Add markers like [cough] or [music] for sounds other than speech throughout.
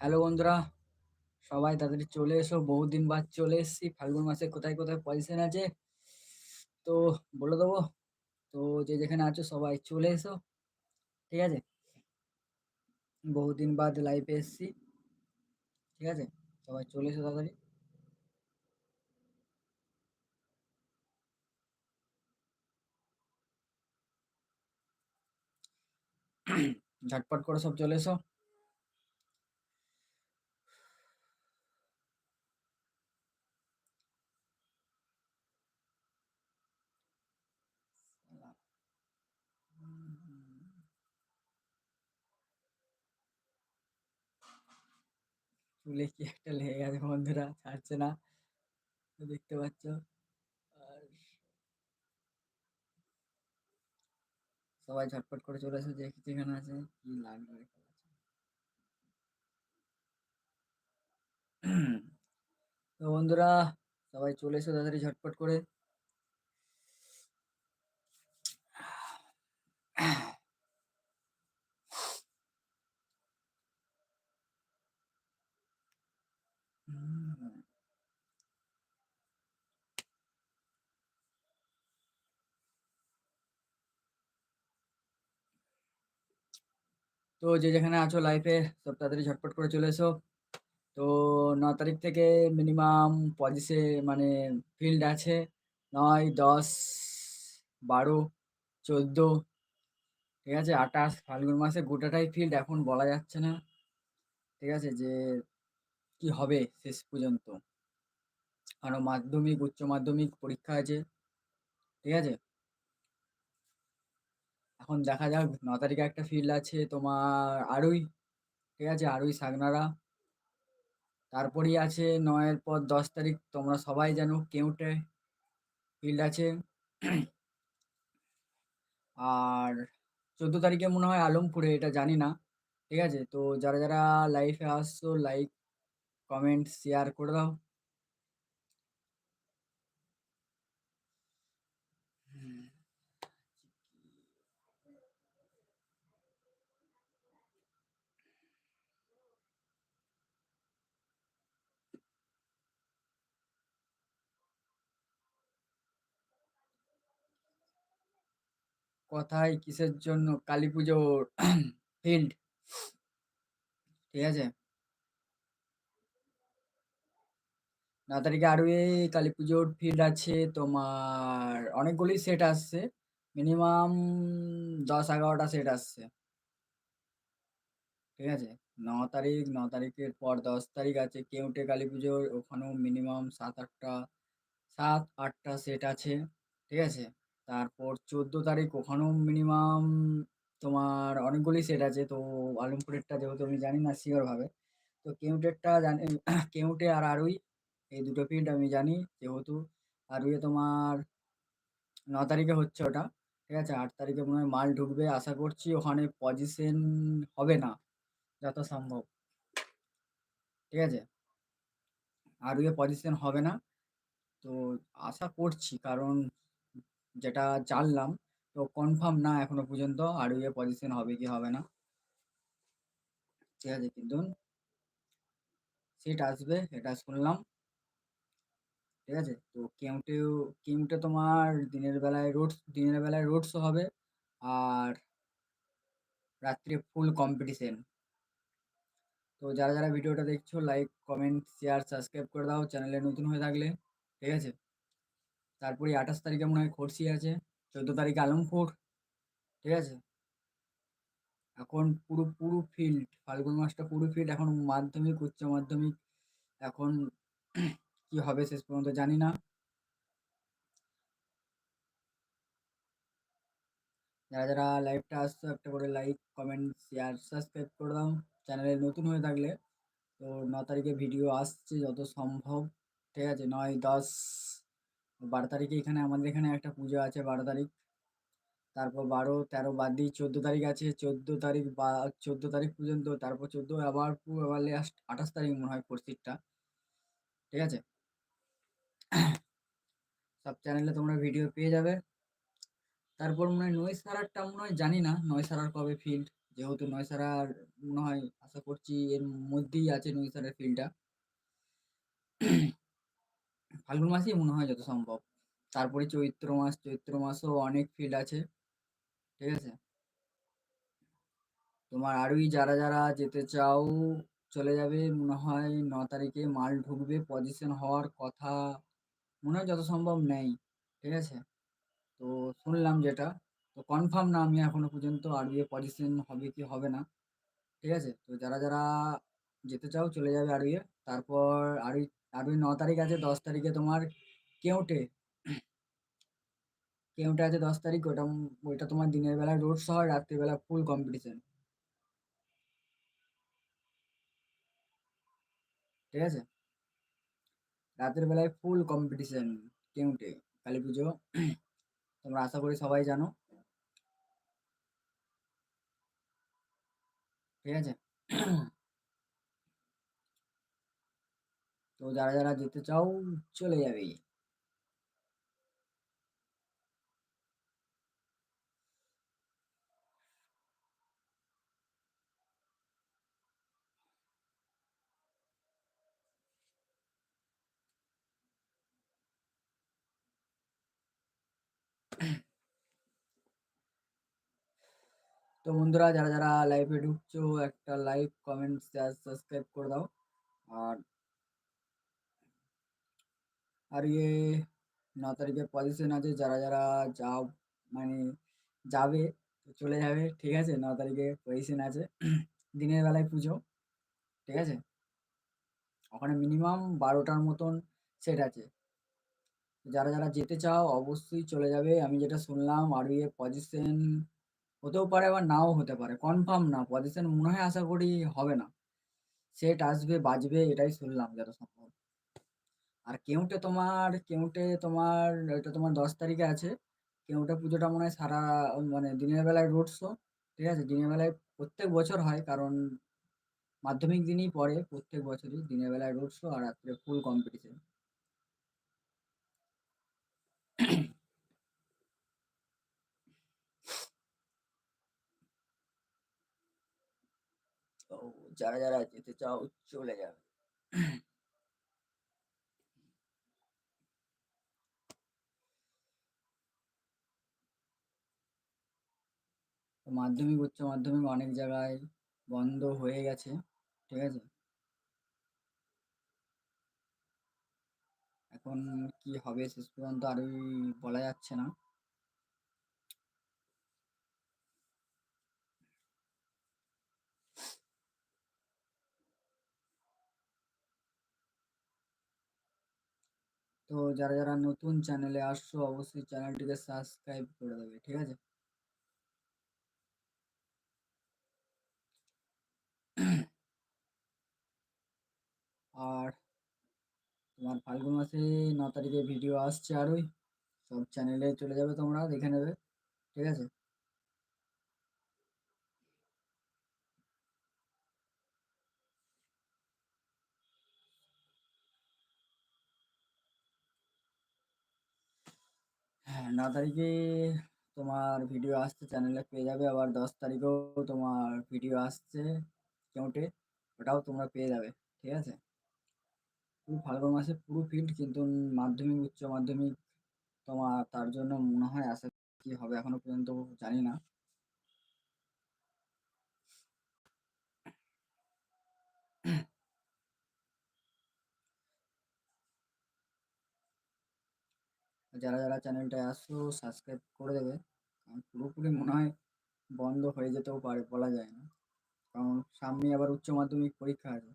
Hello বন্ধুরা, সবাই তাড়াতাড়ি চলে এসো। বহুদিন বাদ চলে এসেছি। ফাল্গুন মাসে কোথায় কোথায় পজিশন আছে? তো বলে দেবো, তো যে যেখানে আছো সবাই চলে এসো, ঠিক আছে? বহুদিন বাদ লাইভে এসেছি, ঠিক আছে? সবাই চলে এসো তাড়াতাড়ি। ঝটপট করে সব চলে এসো। চুলে কি একটা লেগে গেছে বন্ধুরা? ছাড়ছে না। দেখতে পাচ্ছ। আর সবাই ঝটপট করে চলে আসে যে যেখানে আছে, কি লাগবে তো বন্ধুরা, সবাই চলে এসো তাড়াতাড়ি ঝটপট করে। তো যে যেখানে আছো লাইফে সব তাড়াতাড়ি ঝটপট করে চলে এসো। তো ন তারিখ থেকে মিনিমাম পজিশে মানে ফিল্ড আছে, নয়, দশ, বারো, চোদ্দ, ঠিক আছে? আঠাশ, ফাল্গুন মাসে গোটাটাই ফিল্ড এখন বলা যাচ্ছে না। ঠিক আছে? যে কি হবে শেষ পর্যন্ত। আরও মাধ্যমিক, উচ্চ মাধ্যমিক পরীক্ষা আছে। ঠিক আছে? এখন দেখা যাক ন তারিখে একটা ফিল্ড আছে তোমার আড়ুই ঠিক আছে? আড়ুই সাগনারা। তারপরেই আছে নয়ের পর দশ তারিখ, তোমরা সবাই জানো কেউটে ফিল্ড আছে। আর চোদ্দ তারিখে মনে হয় আলমপুরে, এটা জানি না, ঠিক আছে? তো যারা যারা লাইফে আসছো লাইক কমেন্ট শেয়ার করে দাও। কোথায় কিসের জন্য কালী পুজোর [clears throat] ফিল্ড ঠিক আছে? ন তারিখে আরও এই কালী পুজোর ফিল্ড আছে তোমার অনেকগুলি সেট আসছে। মিনিমাম দশ এগারোটা সেট আসছে। ঠিক আছে? ন তারিখ, ন তারিখের পর দশ তারিখ আছে। কেউটে কালী পুজোর ওখানেও মিনিমাম সাত আটটা সাত আটটা সেট আছে। ঠিক আছে? তারপর চোদ্দ তারিখ ওখানেও মিনিমাম তোমার অনেকগুলি সেট আছে। তো আলমপুরেরটা যেহেতু আমি জানি না শিওরভাবে তো কেউটেরটা জানি [clears throat] কেউটে আর আরুই, এই দুটো ফিল্ড আমি জানি যেহেতু আরুইয়ে তোমার ন তারিখে হচ্ছে ওটা, ঠিক আছে? আট তারিখে মনে হয় মাল ঢুকবে। আশা করছি ওখানে পজিশন হবে না, যত সম্ভব। ঠিক আছে? আরুইয়ে পজিশন হবে না। তো আশা করছি, কারণ যেটা জানলাম। তো কনফার্ম না এখনও পর্যন্ত আরুইয়ে পজিশন হবে কি হবে না। ঠিক আছে, কিন্তু সিট আসবে, এটা শুনলাম। ঠিক আছে, তো কেউটেও কেউটে তোমার দিনের বেলায় রোড দিনের বেলায় রোড শো হবে, আর রাত্রে ফুল কম্পিটিশন তো যারা যারা ভিডিওটা দেখছ লাইক কমেন্ট শেয়ার সাবস্ক্রাইব করে দাও, চ্যানেলে নতুন হয়ে থাকলে। ঠিক আছে? তারপরে আঠাশ তারিখে মনে হয় খরসি আছে, চোদ্দ তারিখে আলমপুর ঠিক আছে? এখন পুরো পুরো ফিল্ড ফাল্গুন মাসটা পুরো ফিল্ড এখন মাধ্যমিক, উচ্চ মাধ্যমিক, এখন কি হবে শেষ পর্যন্ত জানি না। যারা যারা লাইভটা আসছো, একটা করে লাইক কমেন্ট শেয়ার সাবস্ক্রাইব করে দাও। চ্যানেলে নতুন হয়ে থাকলে তো ন তারিখে ভিডিও আসছে যত সম্ভব, ঠিক আছে? নয়, দশ বারো তারিখে এখানে আমাদের এখানে একটা পুজো আছে বারো তারিখ। তারপর বারো, তেরো বাদ দিয়ে চোদ্দ তারিখ আছে। চোদ্দ তারিখ বা, চোদ্দ তারিখ পর্যন্ত, তারপর চোদ্দ আবার আবার লাস্ট আঠাশ তারিখ মনে হয় কোর্সিটটা ঠিক আছে? সব চ্যানেলে তোমরা ভিডিও পেয়ে যাবে। তারপর মনে হয় নয় সারারটা মনে হয়, জানি না নয় সারার কবে ফিল্ড যেহেতু নয়সারার মনে হয়, আশা করছি এর মধ্যেই আছে নয়সারের ফিল্ডটা ফাল্গুন মাসেই মনে হয় যত সম্ভব। তারপরে চৈত্র মাস, চৈত্র মাসেও অনেক ফিল্ড আছে, ঠিক আছে? তোমার আরোই যারা যারা যেতে চাও, চলে যাবে, মনে হয় ন তারিখে মাল ঢুকবে পজিশন হওয়ার কথা মনে হয় যত সম্ভব নেই, ঠিক আছে? তো শুনলাম যেটা, তো কনফার্ম না, আমি এখনও পর্যন্ত আরবিএ পজিশন হবে কি হবে না, ঠিক আছে? তো যারা যারা যেতে চাও, চলে যাবে আরবিএ তারপর আরবি আরবি ন তারিখ আছে, দশ তারিখে তোমার কেউটে কেউটে আছে দশ তারিখ ওটা ওইটা তোমার দিনের বেলা রোড শো হয় রাত্রিবেলা ফুল কম্পিটিশন ঠিক আছে? রাতের বেলায় ফুল কম্পিটিশন কেউটে, কালী পুজো। তোমরা আশা করি সবাই জানো। ঠিক আছে? তো যারা যারা যেতে চাও চলে যাবে তো বন্ধুরা যারা যারা লাইভে ঢুকছো একটা লাইক কমেন্ট শেয়ার সাবস্ক্রাইব করে দাও আর আর ইয়ে ন তারিখে পজিশন আছে, যারা যারা যাও মানে যাবে তো চলে যাবে, ঠিক আছে? ন তারিখে পজিশন আছে। দিনের বেলায় পুজো, ঠিক আছে? ওখানে মিনিমাম বারোটার মতন সেট আছে। যারা যারা যেতে চাও, অবশ্যই চলে যাবে। আমি যেটা শুনলাম, আর ইয়ে পজিশন হতেও পারে আবার নাও হতে পারে। কনফার্ম না পজিশন মনে হয় আশা করি হবে না। সেট আসবে, বাজবে, এটাই শুনলাম যত সম্ভব আর কেউটে তোমার কেউটে তোমার এটা তোমার দশ তারিখে আছে। কেউটে পুজোটা মনে হয় সারা মানে দিনের বেলায় রোড শো ঠিক আছে? দিনের বেলায় প্রত্যেক বছর হয়, কারণ মাধ্যমিক দিনই পড়ে প্রত্যেক বছরই দিনের বেলায় রোড শো আর রাত্রে ফুল কম্পিটিশন যারা যারা যেতে চাও চলে যাবে। মাধ্যমিক, উচ্চ মাধ্যমিক অনেক জায়গায় বন্ধ হয়ে গেছে, ঠিক আছে? এখন কি হবে শেষ পর্যন্ত আরই বলা যাচ্ছে না। তো যারা যারা নতুন চ্যানেলে আসছো, অবশ্যই চ্যানেলটিকে সাবস্ক্রাইব করে দেবে, ঠিক আছে? আর তোমার ফাল্গুন মাসে ন তারিখে ভিডিও আসছে আরোই। সব চ্যানেলে চলে যাবে তোমরা, দেখে নেবে। ঠিক আছে? হ্যাঁ ন তারিখে তোমার ভিডিও আসছে চ্যানেলে পেয়ে যাবে। আবার দশ তারিখেও তোমার ভিডিও আসছে কেউটে ওটাও তোমরা পেয়ে যাবে। ঠিক আছে? ফাল্গুন মাসে পুরো ফিল্ড কিন্তু মাধ্যমিক, উচ্চ মাধ্যমিক তোমার তার জন্য মনে হয় আশা কি হবে এখনও পর্যন্ত জানি না। যারা যারা চ্যানেলটায় আসছো সাবস্ক্রাইব করে দেবে, কারণ পুরোপুরি মনে হয় বন্ধ হয়ে যেতেও পারে, বলা যায় না। কারণ সামনে আবার উচ্চ মাধ্যমিক পরীক্ষা আছে।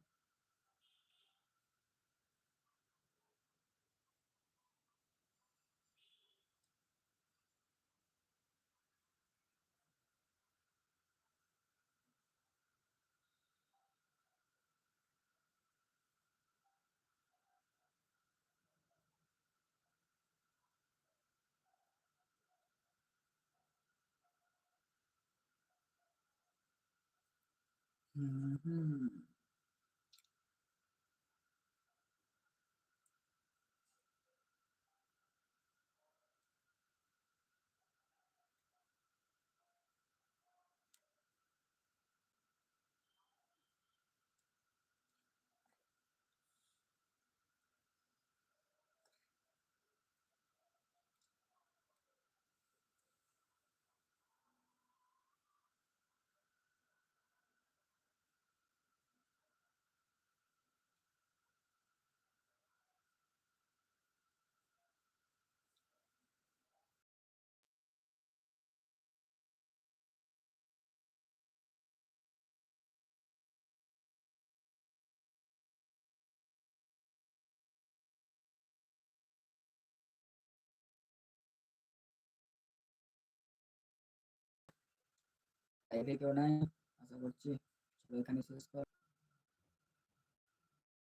Mm-hmm. লাইভে কেউ নাই আশা করছি চলো এখানে শেষ করা